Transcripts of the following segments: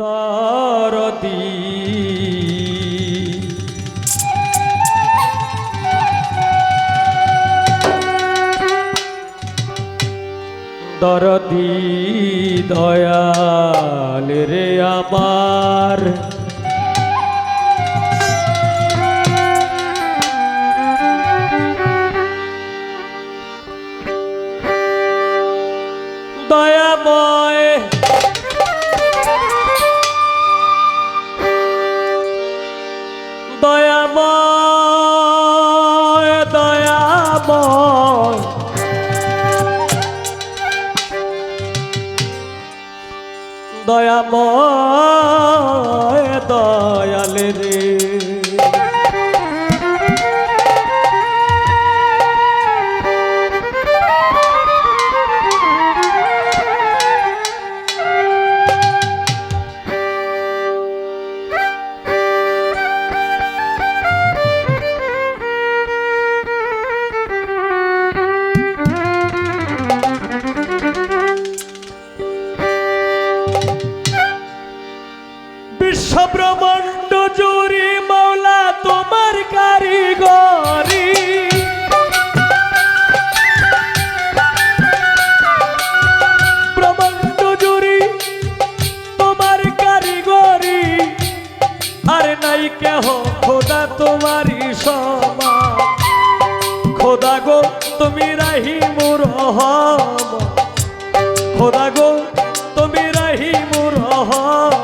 দরদি। দরদি দয়াল রে আমার। দয়াময় দয়াল রে। তুমি রাহিমুর রহমান খোদা গো তুমি রাহিমুর রহমান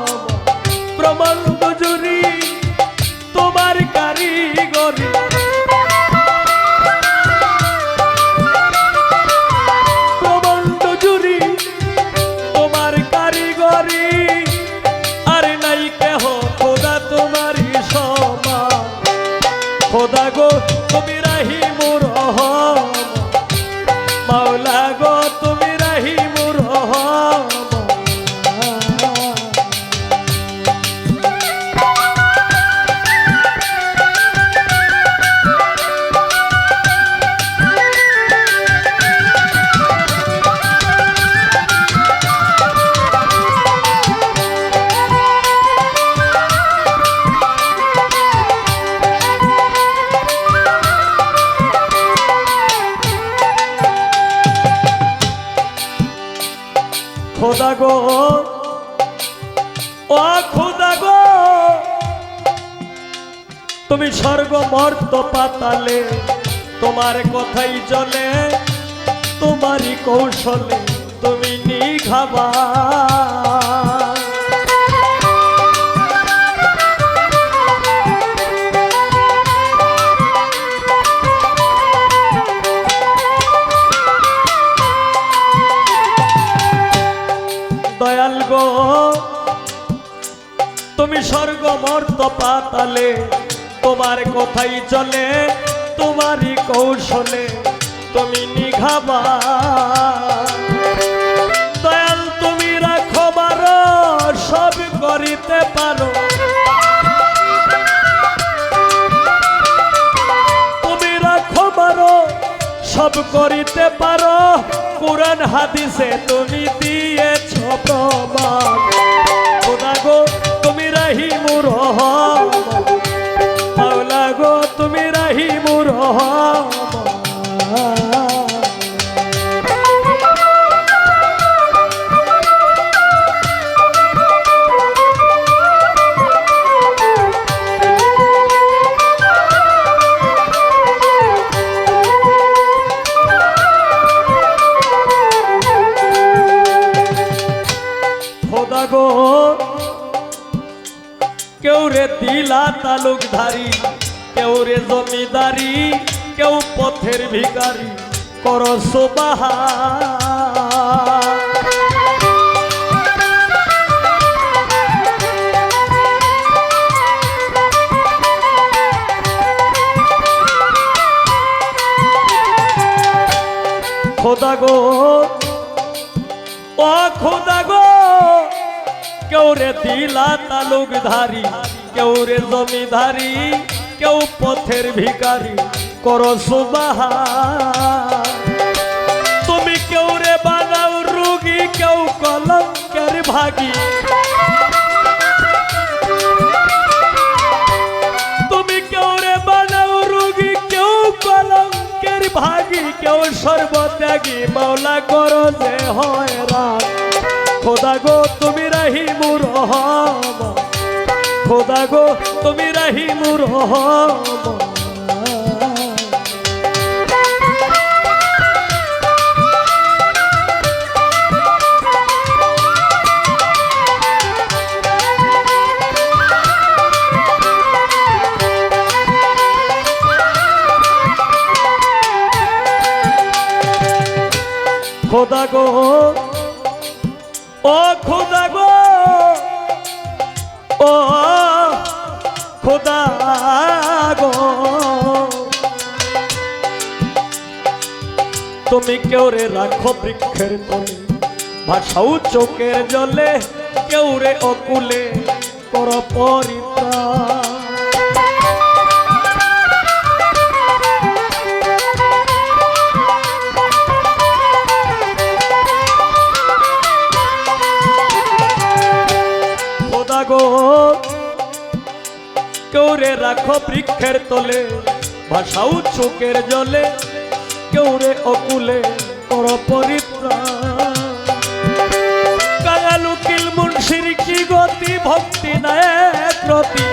গো। ও খোদা গো। তুমি স্বর্গ মর্ত পাতালে, তোমার কথাই জলে, তোমারই কৌশলে তুমি নিঘাবা। মর্ত পাতালে, তোমার কথাই চলে, তোমারই কৌশলে, তুমি নিঘাবা। দয়াল, তুমি রাখো সব করিতে পারো। তুমি রাখো সব করিতে পারো। কোরআন হাদিসে তুমি দিয়েছ প্রমাণ। খোদা গো কেউ রে দিলা তালুকধারী, কেউ রে জমিদারি, কেউ পথের ভিখারি, কর সুবাহা খোদা গো, ও খোদা গো কেউ রে দিলা তালুক ধারি, কেউ রে জমিধারী কেউ পথের ভিকারি কর সুবাহা তুমি কেউ রে বানাও রুগী, কেউ কলঙ্কের ভাগি। তুমি কেউ রে বানাও রুগী, কেউ কলঙ্কের ভাগী, কেউ সর্বত্যাগী মাওলা করো যে হয় রাম খোদা গো তুমি রাহিমুর রহমান। খোদা গো তুমি রাহিমুর রহমান। খোদা গো ও খোদা গো। ও খোদা গো। তুমি কেউ রে রাখো বৃক্ষের তলে ভাষাও চোখের জলে, কেউ রে অকুলে কর পরিত্রাণ। কেউরে রাখো বৃক্ষের তলে ভাষাও চোখের জলে কেউরে অকুলে কর পরিত্রাণ। মুন্সির কি গতি, ভক্তি নায়ক রতি।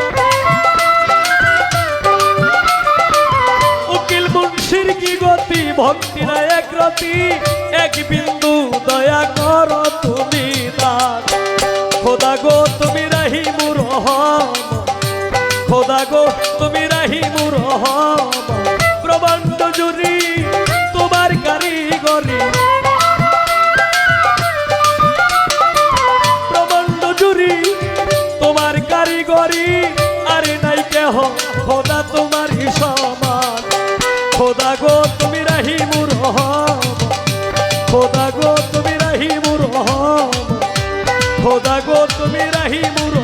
উকিল মুন্সির কি এক বিন্দু দয়া কর তুমি খোদা গো, তুমি রহমান খোদা গো, তুমি রাহিমুর প্রবন্ধ জুরি তোমার কারিগরি প্রবন্ধ জুরি তোমার কারিগরি আরে নাই কেহ, খোদা তোমার সমান। খোদা গো, তুমি রাহিমুর খোদা গো, তুমি রাহিমুর খোদা গো, তুমি রাহিমুর